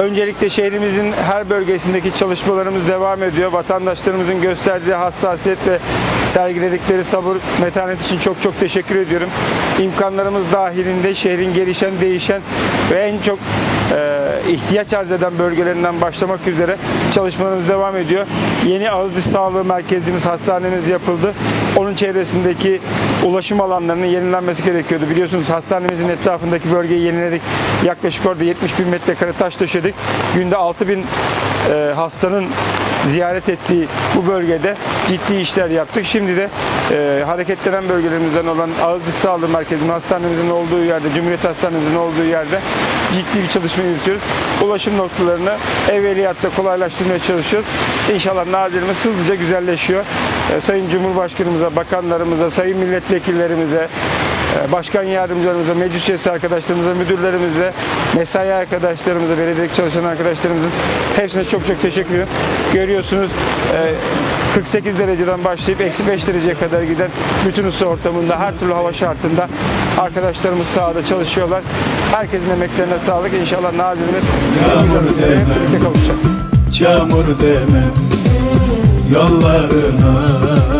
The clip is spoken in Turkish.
Öncelikle şehrimizin her bölgesindeki çalışmalarımız devam ediyor. Vatandaşlarımızın gösterdiği hassasiyet ve sergiledikleri sabır, metanet için çok çok teşekkür ediyorum. İmkanlarımız dahilinde şehrin gelişen, değişen ve en çok ihtiyaç arz eden bölgelerinden başlamak üzere çalışmalarımız devam ediyor. Yeni ağız diş sağlığı merkezimiz, hastanemiz yapıldı. Onun çevresindeki ulaşım alanlarının yenilenmesi gerekiyordu. Biliyorsunuz hastanemizin etrafındaki bölgeyi yeniledik. Yaklaşık orada 70 bin metrekare taş döşedik. Günde 6 bin e, hastanın ziyaret ettiği bu bölgede ciddi işler yaptık. Şimdi de e, hareketlenen bölgelerimizden olan Ağız Diş Sağlığı Merkezi'nin hastanemizin olduğu yerde, Cumhuriyet Hastanemizin olduğu yerde ciddi bir çalışma yürütüyoruz. Ulaşım noktalarını evveliyatta kolaylaştırmaya çalışıyoruz. İnşallah nadirimiz hızlıca güzelleşiyor. E, Sayın Cumhurbaşkanımıza, bakanlarımıza, sayın milletvekillerimize, e, başkan yardımcılarımıza, meclis üyesi arkadaşlarımıza, müdürlerimize, mesai arkadaşlarımıza, belediyelik çalışan arkadaşlarımızın hepsine çok çok teşekkür ediyorum. Görüyorsunuz e, 48 dereceden başlayıp eksi 5 dereceye kadar giden bütün ısı ortamında, her türlü hava şartında arkadaşlarımız sahada çalışıyorlar. Herkesin emeklerine sağlık. İnşallah nazilimiz değmez. birlikte kavuşacak. Çamur demem yollarına